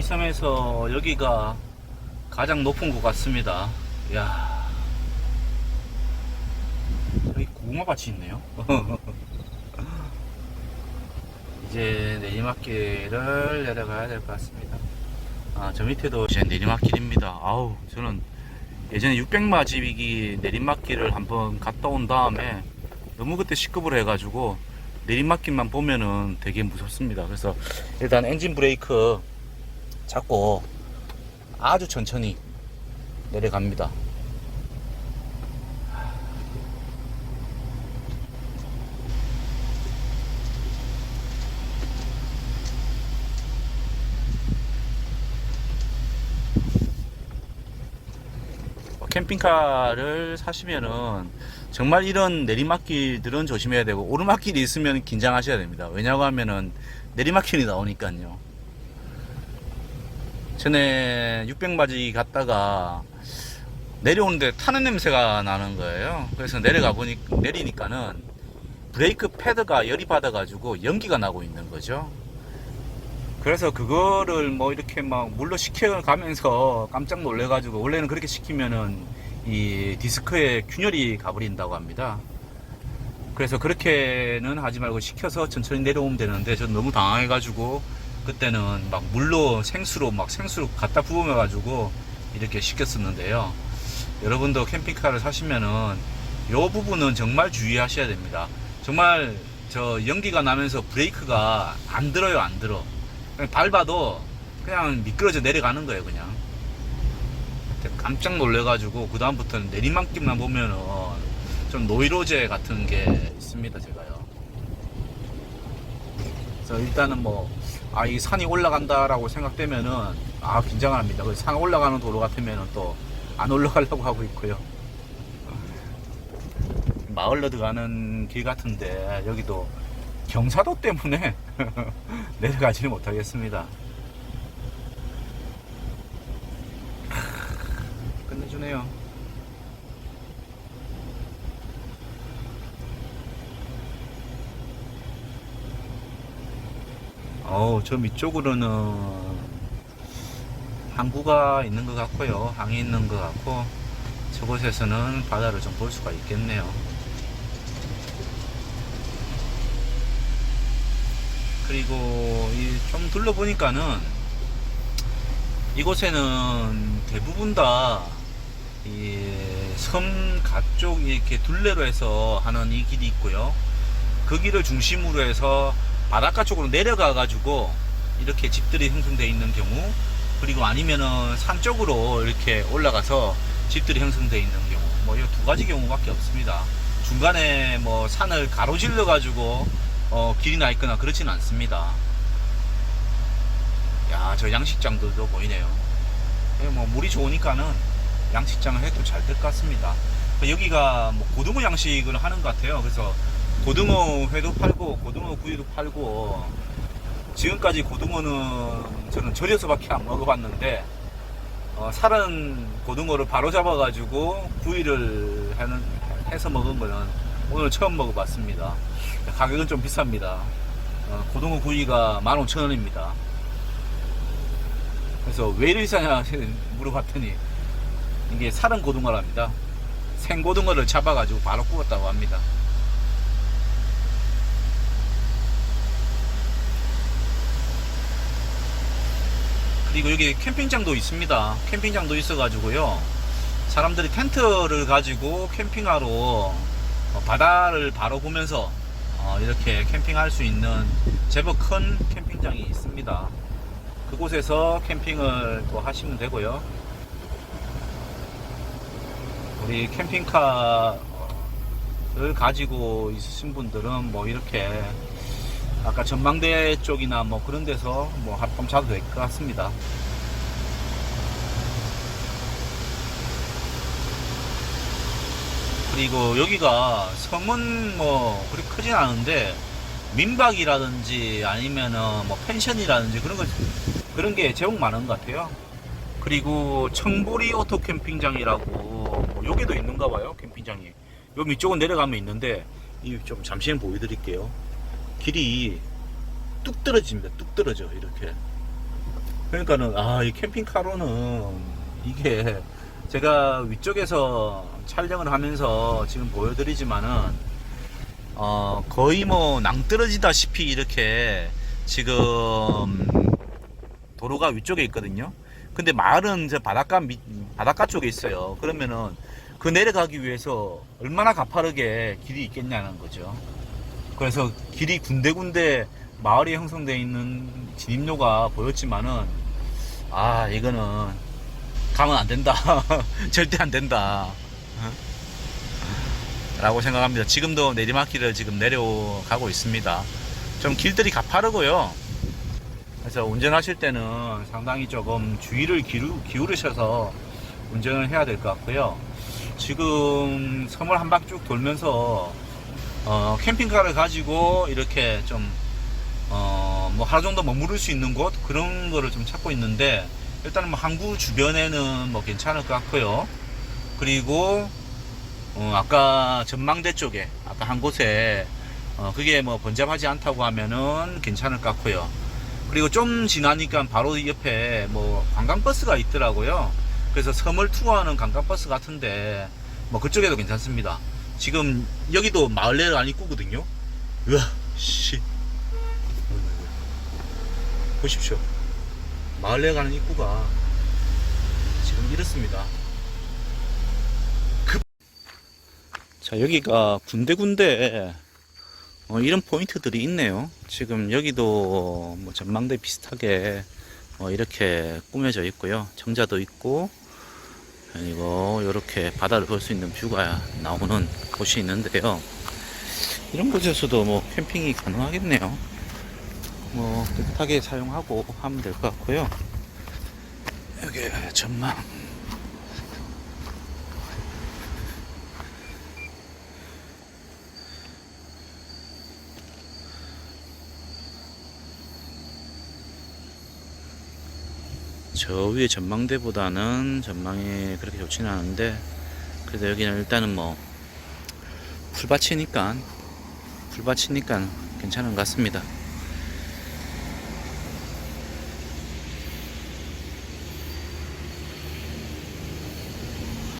이 섬에서 여기가 가장 높은 것 같습니다. 이야. 여기 고구마밭이 있네요. 이제 내리막길을 내려가야 될 것 같습니다. 아, 저 밑에도 이제 내리막길입니다. 아우, 저는 예전에 600마지기 내리막길을 한번 갔다 온 다음에 너무 그때 시급을 해가지고 내리막길만 보면은 되게 무섭습니다. 그래서 일단 엔진 브레이크 잡고 아주 천천히 내려갑니다. 뭐 캠핑카를 사시면은 정말 이런 내리막길들은 조심해야 되고 오르막길이 있으면 긴장하셔야 됩니다. 왜냐고 하면은 내리막길이 나오니까요. 전에 600마지 갔다가 내려오는데 타는 냄새가 나는 거예요. 그래서 내려가 보니 내리니까는 브레이크 패드가 열이 받아가지고 연기가 나고 있는 거죠. 그래서 그거를 뭐 이렇게 막 물로 식혀가면서 깜짝 놀래가지고 원래는 그렇게 시키면은 이 디스크에 균열이 가버린다고 합니다. 그래서 그렇게는 하지 말고 식혀서 천천히 내려오면 되는데 저는 너무 당황해가지고 그때는 막 물로 생수로 막 생수로 갖다 부어가지고 이렇게 식혔었는데요. 여러분도 캠핑카를 사시면은 요 부분은 정말 주의하셔야 됩니다. 정말 저 연기가 나면서 브레이크가 안 들어요, 안 들어. 그냥 밟아도 그냥 미끄러져 내려가는 거예요, 그냥. 깜짝 놀래가지고 그 다음부터는 내리막길만 보면은 좀 노이로제 같은 게 있습니다, 제가요. 그래서 일단은 뭐, 아, 이 산이 올라간다라고 생각되면은, 아, 긴장을 합니다. 그산 올라가는 도로 같으면은 또 안 올라가려고 하고 있고요. 마을로 들어가는 길 같은데, 여기도 경사도 때문에 내려가지는 못하겠습니다. 끝내주네요. 어우, 저 밑쪽으로는 항구가 있는 것 같고요. 항이 있는 것 같고, 저곳에서는 바다를 좀 볼 수가 있겠네요. 그리고 이좀 둘러보니까는 이곳에는 대부분 다이섬 가쪽 이렇게 둘레로 해서 하는 이 길이 있고요. 그 길을 중심으로 해서 바닷가 쪽으로 내려가 가지고 이렇게 집들이 형성되어 있는 경우 그리고 아니면은 산 쪽으로 이렇게 올라가서 집들이 형성되어 있는 경우 뭐 이 두 가지 경우밖에 없습니다. 중간에 뭐 산을 가로질러 가지고 어, 길이 나 있거나 그렇지는 않습니다. 야, 저 양식장들도 보이네요. 예, 뭐 물이 좋으니까는 양식장을 해도 잘 될 것 같습니다. 여기가 뭐 고등어 양식을 하는 것 같아요. 그래서 고등어 회도 팔고 고등어 구이도 팔고 지금까지 고등어는 저는 절여서밖에 안 먹어봤는데 어, 살은 고등어를 바로 잡아가지고 구이를 하는, 해서 먹은 거는 오늘 처음 먹어봤습니다. 가격은 좀 비쌉니다. 어, 고등어 구이가 15,000원입니다. 그래서 왜 이리 싸냐 물어봤더니 이게 살은 고등어랍니다. 생고등어를 잡아가지고 바로 구웠다고 합니다. 그리고 여기 캠핑장도 있습니다. 캠핑장도 있어가지고요. 사람들이 텐트를 가지고 캠핑하러 어, 바다를 바로 보면서 어, 이렇게 캠핑할 수 있는 제법 큰 캠핑장이 있습니다. 그곳에서 캠핑을 또 하시면 되고요. 우리 캠핑카를 가지고 있으신 분들은 뭐 이렇게 아까 전망대 쪽이나 뭐 그런 데서 뭐 하룻밤 자도 될 것 같습니다. 그리고 여기가 성은 뭐 그리 크진 않은데 민박이라든지 아니면은 뭐 펜션이라든지 그런 거 그런 게 제법 많은 것 같아요. 그리고 청보리 오토 캠핑장이라고 뭐 여기도 있는가 봐요 캠핑장이. 요 밑쪽은 내려가면 있는데 이 좀 잠시만 보여드릴게요. 길이 뚝 떨어집니다. 뚝 떨어져 이렇게. 그러니까는 아 이 캠핑카로는 이게 제가 위쪽에서 촬영을 하면서 지금 보여드리지만은 어 거의 뭐 낭떠러지다시피 이렇게 지금 도로가 위쪽에 있거든요. 근데 마을은 저 바닷가 밑 바닷가 쪽에 있어요. 그러면은 그 내려가기 위해서 얼마나 가파르게 길이 있겠냐는 거죠. 그래서 길이 군데군데 마을이 형성되어 있는 진입로가 보였지만은 아 이거는 가면 안 된다. 절대 안 된다. 어? 라고 생각합니다. 지금도 내리막길을 지금 내려가고 있습니다. 좀 길들이 가파르고요. 그래서 운전하실 때는 상당히 조금 주의를 기울, 기울이셔서 운전을 해야 될 것 같고요. 지금 섬을 한 바퀴 쭉 돌면서 어, 캠핑카를 가지고 이렇게 좀, 어, 뭐 하루 정도 머무를 수 있는 곳 그런 거를 좀 찾고 있는데 일단은 뭐 항구 주변에는 뭐 괜찮을 것 같고요. 그리고 어, 아까 전망대 쪽에 아까 한 곳에 어, 그게 뭐 번잡하지 않다고 하면은 괜찮을 것 같고요. 그리고 좀 지나니까 바로 옆에 뭐 관광버스가 있더라고요. 그래서 섬을 투어하는 관광버스 같은데 뭐 그쪽에도 괜찮습니다. 지금 여기도 마을 내려가는 입구거든요. 으아, 씨. 보십시오. 마을 내려가는 입구가 지금 이렇습니다. 급. 자, 여기가 군데군데 어, 이런 포인트들이 있네요. 지금 여기도 뭐 전망대 비슷하게 어, 이렇게 꾸며져 있고요. 정자도 있고 그리고 이렇게 바다를 볼 수 있는 뷰가 나오는 곳이 있는데요. 이런 곳에서도 뭐 캠핑이 가능하겠네요. 뭐 깨끗하게 사용하고 하면 될 것 같고요. 여기 전망. 저 위에 전망대보다는 전망이 그렇게 좋지는 않은데 그래도 여기는 일단은 뭐 풀밭이니까 풀밭이니까 괜찮은 것 같습니다.